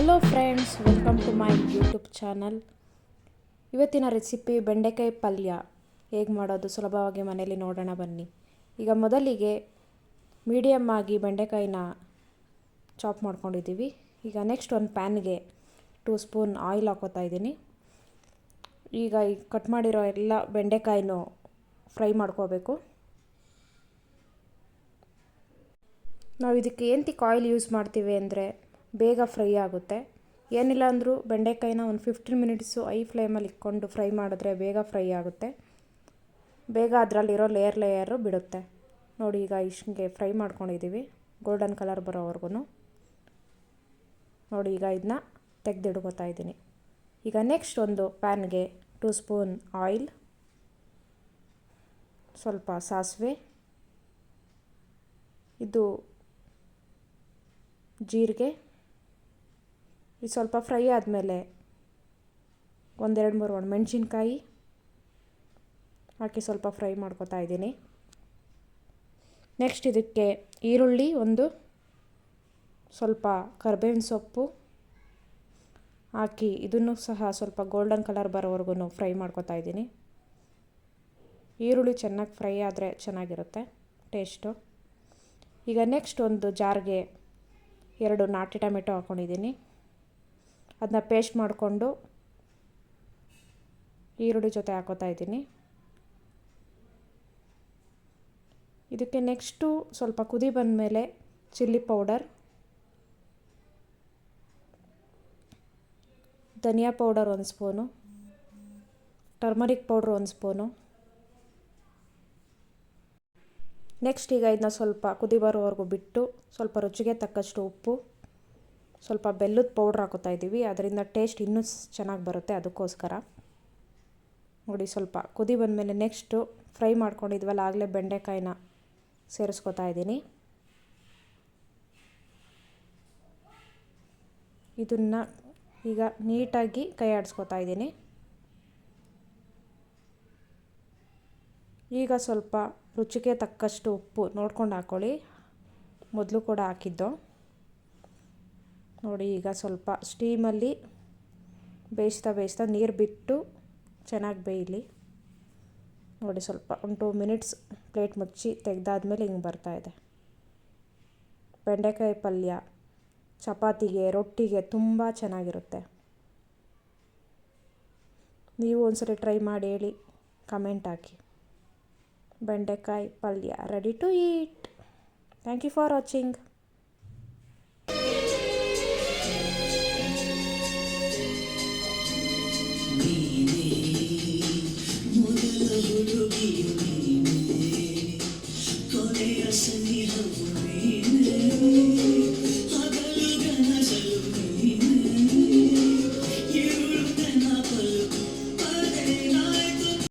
Hello friends welcome to my YouTube channel ಇವತ್ತಿನ recipe ಬೆಂಡೆಕಾಯಿ ಪಲ್ಯ. ಹೇಗೆ ಮಾಡೋದು? ಸುಲಭವಾಗಿ ಮನೆಯಲ್ಲಿ ನೋಡೋಣ, ಬನ್ನಿ. ಈಗ ಮೊದಲಿಗೆ ಮೀಡಿಯಮ್ ಆಗಿ ಬೆಂಡೆಕಾಯಿನ ಚಾಪ್ ಮಾಡ್ಕೊಂಡಿದ್ದೀವಿ. ಈಗ ನೆಕ್ಸ್ಟ್ ಒಂದು ಪ್ಯಾನ್ಗೆ ಟೂ ಸ್ಪೂನ್ ಆಯಿಲ್ ಹಾಕೋತಾ ಇದ್ದೀನಿ. ಈಗ ಈ ಕಟ್ ಮಾಡಿರೋ ಎಲ್ಲ ಬೆಂಡೆಕಾಯಿನೂ ಫ್ರೈ ಮಾಡ್ಕೋಬೇಕು. ನಾವು ಇದಕ್ಕೆ ಏನಕ್ಕೆ ಆಯಿಲ್ ಯೂಸ್ ಮಾಡ್ತೀವಿ ಅಂದರೆ ಬೇಗ ಫ್ರೈ ಆಗುತ್ತೆ. ಏನಿಲ್ಲ ಅಂದರೂ ಬೆಂಡೆಕಾಯಿನ ಒಂದು ಫಿಫ್ಟೀನ್ ಮಿನಿಟ್ಸು ಐ ಫ್ಲೇಮಲ್ಲಿ ಇಟ್ಕೊಂಡು ಫ್ರೈ ಮಾಡಿದ್ರೆ ಬೇಗ ಫ್ರೈ ಆಗುತ್ತೆ. ಬೇಗ ಅದರಲ್ಲಿರೋ ಲೇಯರ್ ಲೇಯರು ಬಿಡುತ್ತೆ. ನೋಡಿ ಈಗ ಇಷ್ಟಿಗೆ ಫ್ರೈ ಮಾಡ್ಕೊಂಡಿದ್ದೀವಿ ಗೋಲ್ಡನ್ ಕಲರ್ ಬರೋವರೆಗೂ ನೋಡಿ ಈಗ ಇದನ್ನ ತೆಗೆದಿಡ್ಕೋತಾ ಇದ್ದೀನಿ. ಈಗ ನೆಕ್ಸ್ಟ್ ಒಂದು ಪ್ಯಾನ್ಗೆ ಟೂ ಸ್ಪೂನ್ ಆಯಿಲ್ ಸ್ವಲ್ಪ ಸಾಸಿವೆ, ಇದು ಜೀರಿಗೆ ಇದು ಸ್ವಲ್ಪ ಫ್ರೈ ಆದಮೇಲೆ ಒಂದೆರಡು ಮೂರು ಒಂದು ಮೆಣಸಿನ್ಕಾಯಿ ಹಾಕಿ ಸ್ವಲ್ಪ ಫ್ರೈ ಮಾಡ್ಕೊತಾ ಇದ್ದೀನಿ. ನೆಕ್ಸ್ಟ್ ಇದಕ್ಕೆ ಈರುಳ್ಳಿ ಒಂದು ಸ್ವಲ್ಪ ಕರ್ಬೇವಿನ ಸೊಪ್ಪು ಹಾಕಿ ಇದನ್ನು ಸಹ ಸ್ವಲ್ಪ ಗೋಲ್ಡನ್ ಕಲರ್ ಬರೋವರೆಗೂ ಫ್ರೈ ಮಾಡ್ಕೊತಾ ಇದ್ದೀನಿ. ಈರುಳ್ಳಿ ಚೆನ್ನಾಗಿ ಫ್ರೈ ಆದರೆ ಚೆನ್ನಾಗಿರುತ್ತೆ ಟೇಸ್ಟು ಈಗ ನೆಕ್ಸ್ಟ್ ಒಂದು ಜಾರ್ಗೆ ಎರಡು ನಾಟಿ ಟೊಮೆಟೊ ಹಾಕ್ಕೊಂಡಿದ್ದೀನಿ ಅದನ್ನ ಪೇಸ್ಟ್ ಮಾಡಿಕೊಂಡು ಈರುಳ್ಳಿ ಜೊತೆ ಹಾಕೋತಾ ಇದ್ದೀನಿ. ಇದಕ್ಕೆ ನೆಕ್ಸ್ಟು ಸ್ವಲ್ಪ ಕುದಿ ಬಂದಮೇಲೆ ಚಿಲ್ಲಿ ಪೌಡರ್ ಧನಿಯಾ ಪೌಡರ್ ಒಂದು ಸ್ಪೂನು ಟರ್ಮರಿಕ್ ಪೌಡ್ರ್ ಒಂದು ಸ್ಪೂನು ನೆಕ್ಸ್ಟ್ ಈಗ ಇದನ್ನ ಸ್ವಲ್ಪ ಕುದಿ ಬರೋವರೆಗೂ ಬಿಟ್ಟು ಸ್ವಲ್ಪ ರುಚಿಗೆ ತಕ್ಕಷ್ಟು ಉಪ್ಪು ಸ್ವಲ್ಪ ಬೆಲ್ಲದ ಪೌಡ್ರ್ ಹಾಕೋತಾ ಇದ್ದೀವಿ. ಅದರಿಂದ ಟೇಸ್ಟ್ ಇನ್ನೂ ಚೆನ್ನಾಗಿ ಬರುತ್ತೆ ಅದಕ್ಕೋಸ್ಕರ. ನೋಡಿ ಸ್ವಲ್ಪ ಕುದಿ ಬಂದಮೇಲೆ ನೆಕ್ಸ್ಟು ಫ್ರೈ ಮಾಡ್ಕೊಂಡಿದ್ವಲ್ಲ, ಆಗಲೇ ಬೆಂಡೆಕಾಯಿನ ಸೇರಿಸ್ಕೊತಾ ಇದ್ದೀನಿ. ಇದನ್ನು ಈಗ ನೀಟಾಗಿ ಕೈ ಆಡಿಸ್ಕೊತಾ ಇದ್ದೀನಿ. ಈಗ ಸ್ವಲ್ಪ ರುಚಿಗೆ ತಕ್ಕಷ್ಟು ಉಪ್ಪು ನೋಡ್ಕೊಂಡು ಹಾಕ್ಕೊಳ್ಳಿ ಮೊದಲು ಕೂಡ ಹಾಕಿದ್ದು. ನೋಡಿ, ಈಗ ಸ್ವಲ್ಪ ಸ್ಟೀಮಲ್ಲಿ ಬೇಯಿಸ್ತಾ ಬೇಯಿಸ್ತಾ ನೀರು ಬಿಟ್ಟು ಚೆನ್ನಾಗಿ ಬೇಯಲಿ. ನೋಡಿ, ಸ್ವಲ್ಪ ಒಂದು ಟೂ ಮಿನಿಟ್ಸ್ ಪ್ಲೇಟ್ ಮುಚ್ಚಿ ತೆಗೆದಾದ್ಮೇಲೆ ಹಿಂಗೆ ಬರ್ತಾಯಿದೆ ಬೆಂಡೆಕಾಯಿ ಪಲ್ಯ, ಚಪಾತಿಗೆ, ರೊಟ್ಟಿಗೆ ತುಂಬ ಚೆನ್ನಾಗಿರುತ್ತೆ. ನೀವು ಒಂದ್ಸರಿ ಟ್ರೈ ಮಾಡಿ ಹೇಳಿ, ಕಮೆಂಟ್ ಹಾಕಿ. ಬೆಂಡೆಕಾಯಿ ಪಲ್ಯ ready to eat thank you for watching seni havarine